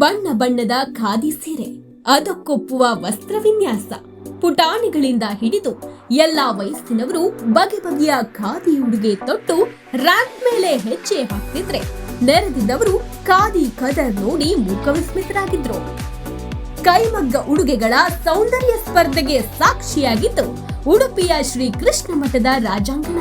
ಬಣ್ಣ ಬಣ್ಣದ ಖಾದಿ ಸೀರೆ, ಅದಕ್ಕೊಪ್ಪುವ ವಸ್ತ್ರ ವಿನ್ಯಾಸ, ಪುಟಾಣಿಗಳಿಂದ ಹಿಡಿದು ಎಲ್ಲಾ ವಯಸ್ಸಿನವರು ಬಗೆ ಬಗೆಯ ಖಾದಿ ಉಡುಗೆ ತೊಟ್ಟು ರ್ಯಾಂಕ್ ಮೇಲೆ ಹೆಜ್ಜೆ ಹಾಕ್ತಿದ್ರೆ ನೆರೆದಿದ್ದವರು ಖಾದಿ ಕದರ್ ನೋಡಿ ಮುಖವಿಸ್ಮಿತರಾಗಿದ್ರು. ಕೈಮಗ್ಗ ಉಡುಗೆಗಳ ಸೌಂದರ್ಯ ಸ್ಪರ್ಧೆಗೆ ಸಾಕ್ಷಿಯಾಗಿದ್ದು ಉಡುಪಿಯ ಶ್ರೀ ಕೃಷ್ಣ ಮಠದ ರಾಜಾಂಗಣ.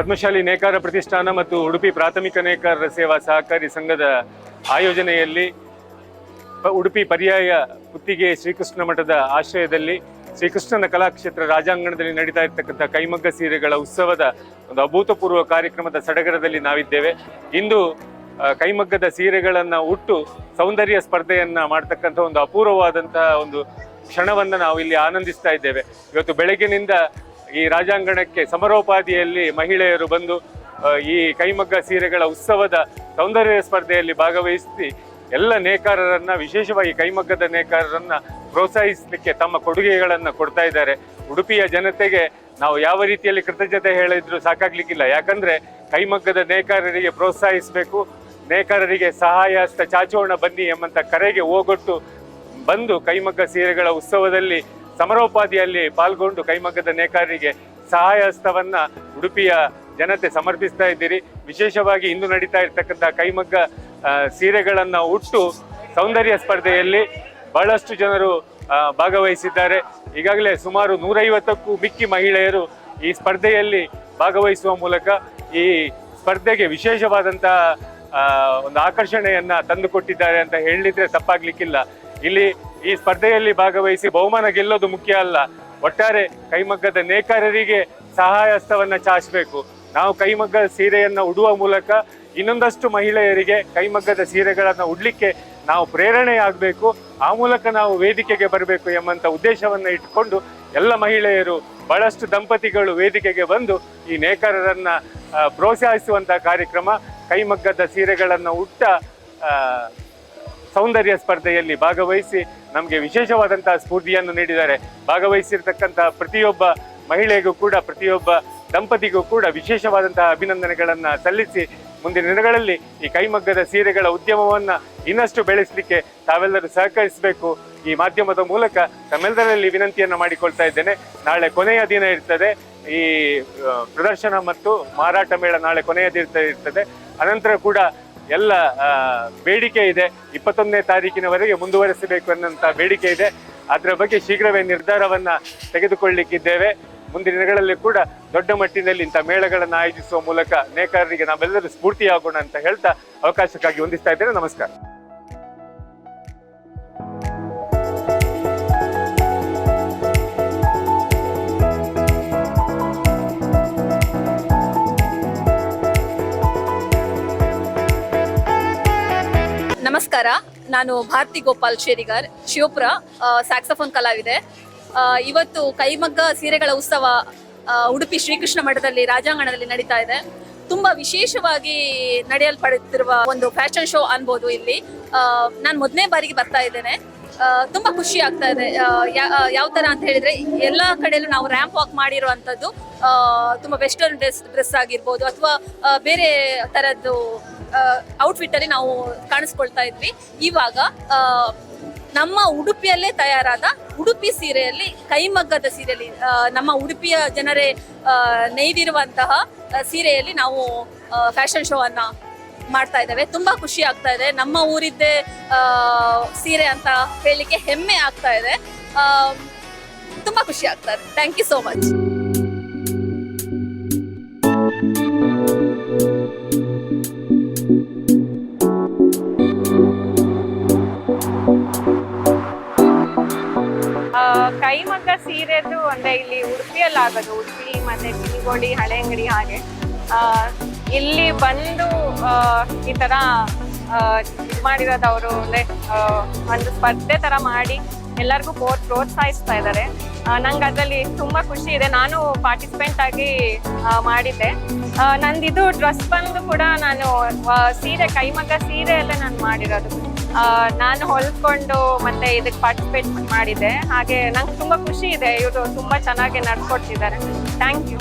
ಪದ್ಮಶಾಲಿ ನೇಕಾರ ಪ್ರತಿಷ್ಠಾನ ಮತ್ತು ಉಡುಪಿ ಪ್ರಾಥಮಿಕ ನೇಕಾರರ ಸೇವಾ ಸಹಕಾರಿ ಸಂಘದ ಆಯೋಜನೆಯಲ್ಲಿ ಉಡುಪಿ ಪರ್ಯಾಯ ಕುತ್ತಿಗೆ ಶ್ರೀಕೃಷ್ಣ ಮಠದ ಆಶ್ರಯದಲ್ಲಿ ಶ್ರೀಕೃಷ್ಣನ ಕಲಾಕ್ಷೇತ್ರ ರಾಜಾಂಗಣದಲ್ಲಿ ನಡೀತಾ ಇರ್ತಕ್ಕಂಥ ಕೈಮಗ್ಗ ಸೀರೆಗಳ ಉತ್ಸವದ ಒಂದು ಅಭೂತಪೂರ್ವ ಕಾರ್ಯಕ್ರಮದ ಸಡಗರದಲ್ಲಿ ನಾವಿದ್ದೇವೆ. ಇಂದು ಕೈಮಗ್ಗದ ಸೀರೆಗಳನ್ನು ಉಟ್ಟು ಸೌಂದರ್ಯ ಸ್ಪರ್ಧೆಯನ್ನು ಮಾಡ್ತಕ್ಕಂಥ ಒಂದು ಅಪೂರ್ವವಾದಂತಹ ಒಂದು ಕ್ಷಣವನ್ನು ನಾವು ಇಲ್ಲಿ ಆನಂದಿಸ್ತಾ ಇದ್ದೇವೆ. ಇವತ್ತು ಬೆಳಗಿನಿಂದ ಈ ರಾಜಾಂಗಣಕ್ಕೆ ಸಮರೋಪಾದಿಯಲ್ಲಿ ಮಹಿಳೆಯರು ಬಂದು ಈ ಕೈಮಗ್ಗ ಸೀರೆಗಳ ಉತ್ಸವದ ಸೌಂದರ್ಯ ಸ್ಪರ್ಧೆಯಲ್ಲಿ ಭಾಗವಹಿಸಿ ಎಲ್ಲ ನೇಕಾರರನ್ನ, ವಿಶೇಷವಾಗಿ ಕೈಮಗ್ಗದ ನೇಕಾರರನ್ನ ಪ್ರೋತ್ಸಾಹಿಸಲಿಕ್ಕೆ ತಮ್ಮ ಕೊಡುಗೆಗಳನ್ನು ಕೊಡ್ತಾ ಇದ್ದಾರೆ. ಉಡುಪಿಯ ಜನತೆಗೆ ನಾವು ಯಾವ ರೀತಿಯಲ್ಲಿ ಕೃತಜ್ಞತೆ ಹೇಳಿದ್ರು ಸಾಕಾಗ್ಲಿಕ್ಕಿಲ್ಲ. ಯಾಕಂದ್ರೆ ಕೈಮಗ್ಗದ ನೇಕಾರರಿಗೆ ಪ್ರೋತ್ಸಾಹಿಸಬೇಕು, ನೇಕಾರರಿಗೆ ಸಹಾಯ ಹಸ್ತ ಚಾಚೋಣ ಬನ್ನಿ ಎಂಬಂಥ ಕರೆಗೆ ಓಗೊಟ್ಟು ಬಂದು ಕೈಮಗ್ಗ ಸೀರೆಗಳ ಉತ್ಸವದಲ್ಲಿ ಸಮರೋಪಾದಿಯಲ್ಲಿ ಪಾಲ್ಗೊಂಡು ಕೈಮಗ್ಗದ ನೇಕಾರರಿಗೆ ಸಹಾಯ ಹಸ್ತವನ್ನ ಉಡುಪಿಯ ಜನತೆ ಸಮರ್ಪಿಸ್ತಾ ಇದ್ದೀರಿ. ವಿಶೇಷವಾಗಿ ಇಂದು ನಡೀತಾ ಇರ್ತಕ್ಕಂಥ ಕೈಮಗ್ಗ ಸೀರೆಗಳನ್ನು ಉಟ್ಟು ಸೌಂದರ್ಯ ಸ್ಪರ್ಧೆಯಲ್ಲಿ ಬಹಳಷ್ಟು ಜನರು ಭಾಗವಹಿಸಿದ್ದಾರೆ. ಈಗಾಗಲೇ ಸುಮಾರು ನೂರೈವತ್ತಕ್ಕೂ ಮಿಕ್ಕಿ ಮಹಿಳೆಯರು ಈ ಸ್ಪರ್ಧೆಯಲ್ಲಿ ಭಾಗವಹಿಸುವ ಮೂಲಕ ಈ ಸ್ಪರ್ಧೆಗೆ ವಿಶೇಷವಾದಂತಹ ಒಂದು ಆಕರ್ಷಣೆಯನ್ನ ತಂದುಕೊಟ್ಟಿದ್ದಾರೆ ಅಂತ ಹೇಳಿದ್ರೆ ತಪ್ಪಾಗ್ಲಿಕ್ಕಿಲ್ಲ. ಇಲ್ಲಿ ಈ ಸ್ಪರ್ಧೆಯಲ್ಲಿ ಭಾಗವಹಿಸಿ ಬಹುಮಾನ ಗೆಲ್ಲೋದು ಮುಖ್ಯ ಅಲ್ಲ. ಒಟ್ಟಾರೆ ಕೈಮಗ್ಗದ ನೇಕಾರರಿಗೆ ಸಹಾಯ ಹಸ್ತವನ್ನ ಚಾಚಬೇಕು. ನಾವು ಕೈಮಗ್ಗದ ಸೀರೆಯನ್ನ ಉಡುವ ಮೂಲಕ ಇನ್ನೊಂದಷ್ಟು ಮಹಿಳೆಯರಿಗೆ ಕೈಮಗ್ಗದ ಸೀರೆಗಳನ್ನ ಉಡ್ಲಿಕ್ಕೆ ನಾವು ಪ್ರೇರಣೆ ಆಗಬೇಕು ಆ ಮೂಲಕ ನಾವು ವೇದಿಕೆಗೆ ಬರಬೇಕು ಎಂಬಂತ ಉದ್ದೇಶವನ್ನ ಇಟ್ಟುಕೊಂಡು ಎಲ್ಲ ಮಹಿಳೆಯರು, ಬಹಳಷ್ಟು ದಂಪತಿಗಳು ವೇದಿಕೆಗೆ ಬಂದು ಈ ನೇಕಾರರನ್ನ ಪ್ರೋತ್ಸಾಹಿಸುವಂಥ ಕಾರ್ಯಕ್ರಮ ಕೈಮಗ್ಗದ ಸೀರೆಗಳನ್ನು ಉಟ್ಟ ಸೌಂದರ್ಯ ಸ್ಪರ್ಧೆಯಲ್ಲಿ ಭಾಗವಹಿಸಿ ನಮಗೆ ವಿಶೇಷವಾದಂತಹ ಸ್ಫೂರ್ತಿಯನ್ನು ನೀಡಿದ್ದಾರೆ. ಭಾಗವಹಿಸಿರ್ತಕ್ಕಂತಹ ಪ್ರತಿಯೊಬ್ಬ ಮಹಿಳೆಗೂ ಕೂಡ, ಪ್ರತಿಯೊಬ್ಬ ದಂಪತಿಗೂ ಕೂಡ ವಿಶೇಷವಾದಂತಹ ಅಭಿನಂದನೆಗಳನ್ನ ಸಲ್ಲಿಸಿ ಮುಂದಿನ ದಿನಗಳಲ್ಲಿ ಈ ಕೈಮಗ್ಗದ ಸೀರೆಗಳ ಉದ್ಯಮವನ್ನ ಇನ್ನಷ್ಟು ಬೆಳೆಸಲಿಕ್ಕೆ ತಾವೆಲ್ಲರೂ ಸಹಕರಿಸಬೇಕು. ಈ ಮಾಧ್ಯಮದ ಮೂಲಕ ತಮ್ಮೆಲ್ಲರಲ್ಲಿ ವಿನಂತಿಯನ್ನು ಮಾಡಿಕೊಳ್ತಾ ಇದ್ದೇನೆ. ನಾಳೆ ಕೊನೆಯ ದಿನ ಇರ್ತದೆ. ಈ ಪ್ರದರ್ಶನ ಮತ್ತು ಮಾರಾಟ ಮೇಳ ನಾಳೆ ಕೊನೆಯ ದಿನ ಇರ್ತದೆ. ಅನಂತರ ಕೂಡ ಎಲ್ಲ ಬೇಡಿಕೆ ಇದೆ. ಇಪ್ಪತ್ತೊಂದನೇ ತಾರೀಕಿನವರೆಗೆ ಮುಂದುವರಿಸಬೇಕು ಅನ್ನೋಂಥ ಬೇಡಿಕೆ ಇದೆ. ಅದರ ಬಗ್ಗೆ ಶೀಘ್ರವೇ ನಿರ್ಧಾರವನ್ನು ತೆಗೆದುಕೊಳ್ಳಿಕ್ಕಿದ್ದೇವೆ. ಮುಂದಿನ ದಿನಗಳಲ್ಲಿ ಕೂಡ ದೊಡ್ಡ ಮಟ್ಟಿನಲ್ಲಿ ಇಂಥ ಮೇಳಗಳನ್ನು ಆಯೋಜಿಸುವ ಮೂಲಕ ನೇಕಾರರಿಗೆ ನಾವೆಲ್ಲರೂ ಸ್ಫೂರ್ತಿಯಾಗೋಣ ಅಂತ ಹೇಳ್ತಾ ಅವಕಾಶಕ್ಕಾಗಿ ಹೊಂದಿಸ್ತಾ ಇದ್ದೇನೆ. ನಮಸ್ಕಾರ. ನಾನು ಭಾರತಿ ಗೋಪಾಲ್ ಶೇರಿಗರ್, ಶಿವಪುರ ಸ್ಯಾಕ್ಸಫೋನ್ ಕಲಾವಿದೆ. ಇವತ್ತು ಕೈಮಗ್ಗ ಸೀರೆಗಳ ಉತ್ಸವ ಉಡುಪಿ ಶ್ರೀಕೃಷ್ಣ ಮಠದಲ್ಲಿ ರಾಜಾಂಗಣದಲ್ಲಿ ನಡೀತಾ ಇದೆ. ತುಂಬಾ ವಿಶೇಷವಾಗಿ ನಡೆಯಲ್ಪಡುತ್ತಿರುವ ಒಂದು ಫ್ಯಾಷನ್ ಶೋ ಅನ್ಬೋದು ಇಲ್ಲಿ. ನಾನು ಮೊದಲನೇ ಬಾರಿಗೆ ಬರ್ತಾ ಇದ್ದೇನೆ. ತುಂಬಾ ಖುಷಿ ಆಗ್ತಾ ಇದೆ. ಯಾವ ತರ ಅಂತ ಹೇಳಿದ್ರೆ, ಎಲ್ಲಾ ಕಡೆಯಲ್ಲೂ ನಾವು ರ್ಯಾಂಪ್ ವಾಕ್ ಮಾಡಿರುವಂತದ್ದು ತುಂಬಾ ವೆಸ್ಟರ್ನ್ ಡ್ರೆಸ್ ಡ್ರೆಸ್ ಆಗಿರ್ಬೋದು ಅಥವಾ ಬೇರೆ ತರದ್ದು ಔಟ್ಫಿಟ್ ಅಲ್ಲಿ ನಾವು ಕಾಣಿಸ್ಕೊಳ್ತಾ ಇದ್ವಿ. ಇವಾಗ ನಮ್ಮ ಉಡುಪಿಯಲ್ಲೇ ತಯಾರಾದ ಉಡುಪಿ ಸೀರೆಯಲ್ಲಿ, ಕೈಮಗ್ಗದ ಸೀರೆಯಲ್ಲಿ ನಮ್ಮ ಉಡುಪಿಯ ಜನರೇ ನೇಯ್ದಿರುವಂತಹ ಸೀರೆಯಲ್ಲಿ ನಾವು ಫ್ಯಾಷನ್ ಶೋ ಅನ್ನ ಮಾಡ್ತಾ ಇದ್ದೇವೆ. ತುಂಬಾ ಖುಷಿ ಆಗ್ತಾ ಇದೆ. ನಮ್ಮ ಊರಿದ್ದೇ ಸೀರೆ ಅಂತ ಹೇಳಲಿಕ್ಕೆ ಹೆಮ್ಮೆ ಆಗ್ತಾ ಇದೆ. ತುಂಬಾ ಖುಷಿ ಆಗ್ತಾ ಇದೆ. ಥ್ಯಾಂಕ್ ಯು ಸೋ ಮಚ್ ಕೈಮಗ್ಗ ಸೀರೆದು ಅಂದ್ರೆ ಇಲ್ಲಿ ಉಡುಪಿಯಲ್ಲಿ ಆಗೋದು ಉಡುಪಿ ಮತ್ತೆ ಹಳೆ ಅಂಗಡಿ ಹಾಗೆ. ಇಲ್ಲಿ ಬಂದು ಈ ತರ ಮಾಡಿರೋದು ಅವರು ಅಂದ್ರೆ ಒಂದು ಸ್ಪರ್ಧೆ ತರ ಮಾಡಿ ಎಲ್ಲರಿಗೂ ಪ್ರೋ- ಪ್ರೋತ್ಸಾಹಿಸ್ತಾ ಇದ್ದಾರೆ. ನಂಗೆ ಅದರಲ್ಲಿ ತುಂಬಾ ಖುಷಿ ಇದೆ. ನಾನು ಪಾರ್ಟಿಸಿಪೆಂಟ್ ಆಗಿ ಮಾಡಿದ್ದೆ. ನಂದಿದು ಡ್ರೆಸ್ ಬಂದು ಕೂಡ ನಾನು ಸೀರೆ ಕೈಮಗ್ಗ ಸೀರೆ ಎಲ್ಲ ನಾನು ಮಾಡಿರೋದು. ನಾನು ಹೊಲ್ಕೊಂಡು ಮತ್ತೆ ಇದಕ್ಕೆ ಪಾರ್ಟಿಸಿಪೇಟ್ ಮಾಡಿದೆ ಹಾಗೆ ನಂಗೆ ತುಂಬಾ ಖುಷಿ ಇದೆ. ಇವರು ತುಂಬಾ ಚೆನ್ನಾಗಿ ನಡ್ಕೊಡ್ತಿದ್ದಾರೆ. Thank you